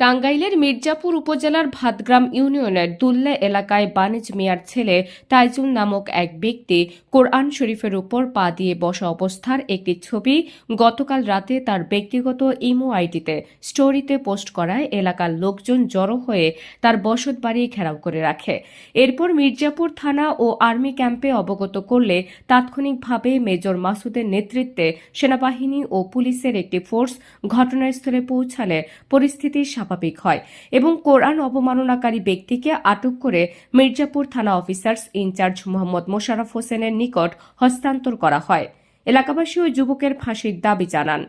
টাঙ্গাইলের মির্জাপুর উপজেলার ভাতগ্রাম ইউনিয়নের দুল্লা এলাকায় বানিজ মিয়ার ছেলে তাইজুল নামক এক ব্যক্তি কোরআন শরীফের উপর পা দিয়ে বসা অবস্থার একটি ছবি গতকাল রাতে তার ব্যক্তিগত ইমো আইডিতে স্টোরিতে পোস্ট করায় এলাকার লোকজন জড়ো হয়ে তার বসত বাড়ি ঘেরাও করে রাখে। এরপর মির্জাপুর থানা ও আর্মি ক্যাম্পে অবগত করলে তাৎক্ষণিকভাবে মেজর মাসুদের নেতৃত্বে সেনাবাহিনী ও পুলিশের একটি ফোর্স ঘটনাস্থলে পৌঁছালে পরিস্থিতি স্বাভাবিক হয় এবং কোরআন অবমাননাকারী ব্যক্তিকে আটক করে মির্জাপুর থানা অফিসার্স ইনচার্জ মোহাম্মদ মোশাররফ হোসেনের নিকট হস্তান্তর করা হয়। এলাকাবাসী ওই যুবকের ফাঁসির দাবি জানান।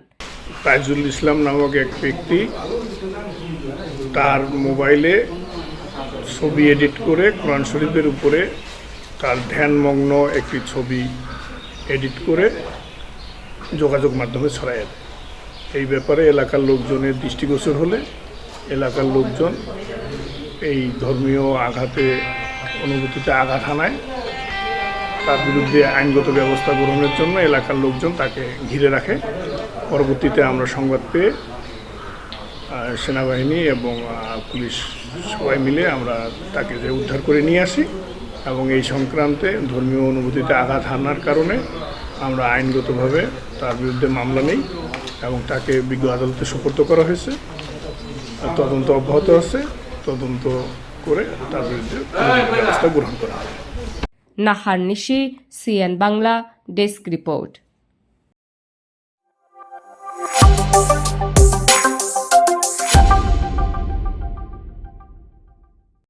তাইজুল ইসলাম নামক এক ব্যক্তি তার মোবাইলে ছবি এডিট করে কোরআন শরীফের উপরে তার ধ্যানমগ্ন একটি ছবি এডিট করে যোগাযোগ মাধ্যমে ছড়াই দেয়। এই ব্যাপারে এলাকার লোকজনের দৃষ্টিগোচর হলে এলাকার লোকজন এই ধর্মীয় আঘাতে, অনুভূতিতে আঘাত হানায়। তার বিরুদ্ধে আইনগত ব্যবস্থা গ্রহণের জন্য এলাকার লোকজন তাকে ঘিরে রাখে। পরবর্তীতে আমরা সংবাদ পেয়ে সেনাবাহিনী এবং পুলিশ সবাই মিলে আমরা তাকে যে উদ্ধার করে নিয়ে আসি এবং এই সংক্রান্তে ধর্মীয় অনুভূতিতে আঘাত হানার কারণে আমরা আইনগতভাবে তার বিরুদ্ধে মামলা নেই এবং তাকে বিজ্ঞ আদালতে সুপর্দ করা হয়েছে। তদন্ত অব্যাহত আছে। তদন্ত করে তার বিরুদ্ধে ব্যবস্থা গ্রহণ করা হবে। Nahar Nishi, CN Bangla, desk report.